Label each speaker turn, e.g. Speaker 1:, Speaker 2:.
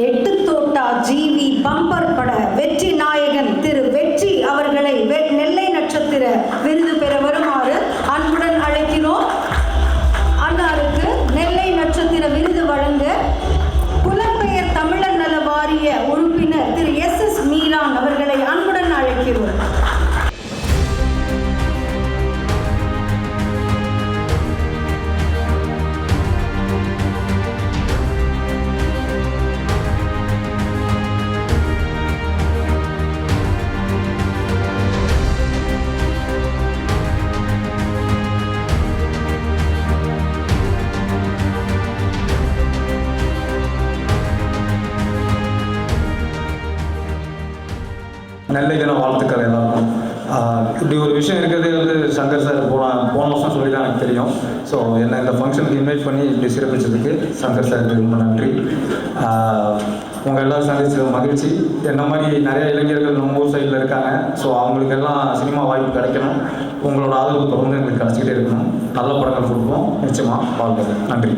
Speaker 1: எட்டு தோட்டா ஜிவி நெல்லை
Speaker 2: தினம் வாழ்த்துக்கள் எல்லாருக்கும். இப்படி ஒரு விஷயம் இருக்கிறதே வந்து சங்கர் சார் போன போன வருஷம் சொல்லி தான் எனக்கு தெரியும். ஸோ என்னை இந்த ஃபங்க்ஷனுக்கு இன்வைட் பண்ணி இப்படி சிறப்பிச்சதுக்கு சங்கர் சாருக்கு ரொம்ப நன்றி. உங்கள் எல்லாரும் சந்திச்சது மகிழ்ச்சி. என்ன மாதிரி நிறைய இளைஞர்கள் நம்ம ஊர் சைடில் இருக்காங்க. ஸோ அவங்களுக்கெல்லாம் சினிமா வாய்ப்பு கிடைக்கணும். உங்களோட ஆதரவு தொடர்ந்து எங்களுக்கு கிடச்சிக்கிட்டே இருக்கணும். நல்ல படங்கள் கொடுப்போம். நிச்சயமாக வாழ்க்கை நன்றி.